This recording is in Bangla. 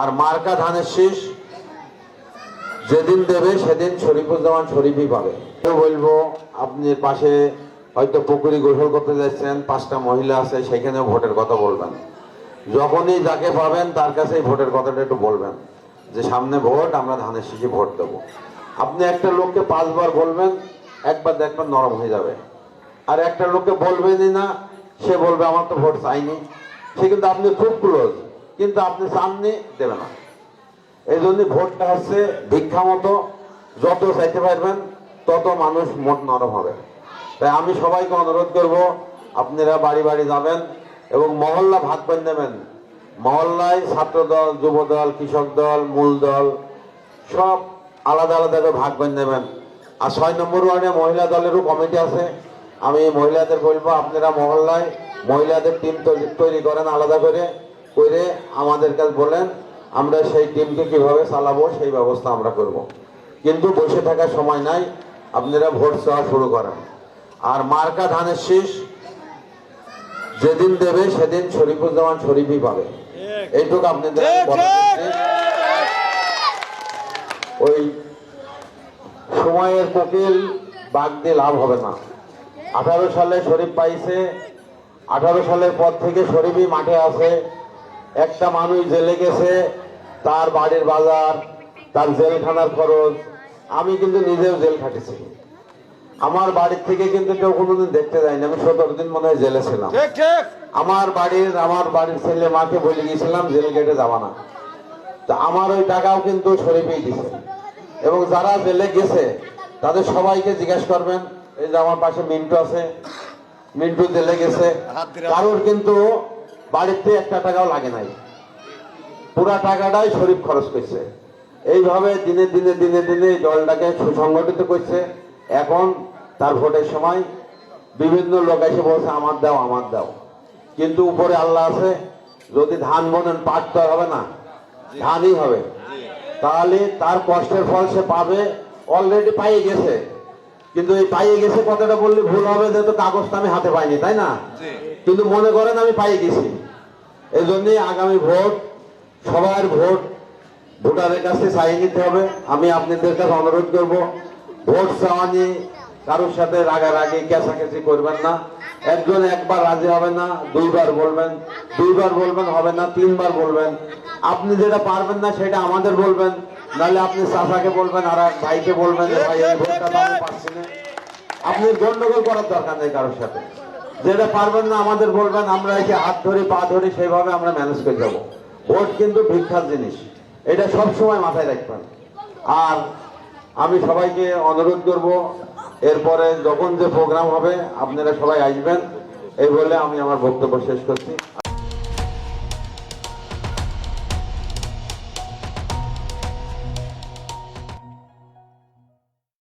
আর মার্কা ধানের শীষ যেদিন দেবে, সেদিন শরীফুজ্জামান শরীফই পাবে। বলব, আপনি পাশে হয়তো পুকুরি গোসল করতে যাচ্ছেন, পাঁচটা মহিলা আছে, সেখানেও ভোটের কথা বলবেন। যখনই যাকে পাবেন, তার কাছেই ভোটের কথাটা একটু বলবেন। যে সামনে ভোট, আমরা ধানের শীষে ভোট দেবো। আপনি একটা লোককে পাঁচবার বলবেন, একবার দেখবেন নরম হয়ে যাবে। আর একটা লোককে বলবেনই না, সে বলবে, আমার তো ভোট চাইনি। সে কিন্তু আপনি খুব ক্লোজ কিন্তু আপনি চাননি দেবে না। এই জন্য ভোটটা হচ্ছে ভিক্ষা মতো, যত চাইতে পারবেন তত মানুষ মোট নরম হবে। তাই আমি সবাইকে অনুরোধ করব, আপনারা বাড়ি বাড়ি যাবেন এবং মহল্লা ভাগ করে নেবেন। মহল্লায় ছাত্র দল, যুব দল, কৃষক দল, মূল দল, সব আলাদা আলাদা করে ভাগ করে নেবেন। আর ছয় নম্বর ওয়ার্ডে মহিলা দলেরও কমিটি আছে। আমি মহিলাদের বলব, আপনারা মহল্লায় মহিলাদের টিম তৈরি করেন আলাদা করে। করে আমাদের কাছে বলেন, আমরা সেই টিমকে কীভাবে চালাবো সেই ব্যবস্থা আমরা করব। কিন্তু বসে থাকার সময় নাই, আপনারা ভোট চাওয়া শুরু করেন। আর মার্কা ধানের শীষ, যেদিন দেবে সেদিন শরীফুজ্জামান শরীফই পাবে। এইটুকু আপনাদের ওই সময়ের কোকিল বাঘ দিয়ে লাভ হবে না। আঠারো সালে শরীফ পাইছে, আঠারো সালের পর থেকে শরীফই মাঠে আছে। একটা মানুষ জেলে গেছে তার বাড়ির বাজার তার জেলখানার খরচ আমি কিন্তু নিজেও জেল খাটেছি। আমার বাড়ির থেকে কিন্তু কেউ কোনোদিন দেখতে যায়নি আমি সতেরো দিন মনে হয় জেলে ছিলাম। আমার বাড়ির আমার বাড়ির ছেলে মাকে বলে গেছিলাম জেল গেটে যাবা না। তা আমার ওই টাকাও কিন্তু শরীফেই দিছে। এবং যারা জেলে গেছে তাদের সবাইকে জিজ্ঞেস করবেন এই যে আমার পাশে মিন্টু আছে মিন্টু জেলে গেছে। কারোর কিন্তু বাড়িতে একটা টাকাও লাগে নাই। পুরা টাকাটাই শরীফ খরচ করছে। এইভাবে দিনে দিনে দিনে দিনে দলটাকে সুসংগঠিত করছে। এখন তার ভোটের সময় বিভিন্ন লোক এসে বলছে আমার দাও আমার দাও। কিন্তু উপরে আল্লাহ আছে যদি ধান বোনেন পাট তো হবে না ধানই হবে। তাহলে তার কষ্টের ফল সে পাবে অলরেডি পাইয়ে গেছে। কিন্তু এই পাইয়ে গেছে কথাটা বললে ভুল হবে যেহেতু কাগজটা আমি হাতে পাইনি তাই না? কিন্তু মনে করেন আমি পাইয়ে গেছি। এই জন্যই আগামী ভোট সবার ভোট ভোটারের কাছে চাই নিতে হবে। আমি আপনাদের কাছে অনুরোধ করব ভোট চাওয়া নিয়ে কারোর সাথে রাগারাগি কেঁচাকেচি করবেন না। একজন একবার রাজি হবে না দুইবার বলবেন দুইবার বলবেন হবে না তিনবার বলবেন। আপনি যেটা পারবেন না সেটা আমাদের বলবেন। নাহলে আপনি চাচাকে বলবেন আর এক ভাইকে বলবেন যে ভাই, এই ভোটটা আমি পাচ্ছি না। আপনি গন্ডগোল করার দরকার নেই কারোর সাথে। যেটা পারবেন না আমাদের বলবেন, আমরা এসে হাত ধরি, পা ধরি, সেইভাবে আমরা ম্যানেজ করে যাব। ভোট কিন্তু ভিক্ষার জিনিস। এটা সব সময় মাথায় রাখবেন। আর আমি সবাইকে অনুরোধ করব, এরপরে যখন যে প্রোগ্রাম হবে, আপনারা সবাই আসবেন। এই বলে আমি আমার বক্তব্য শেষ করছি।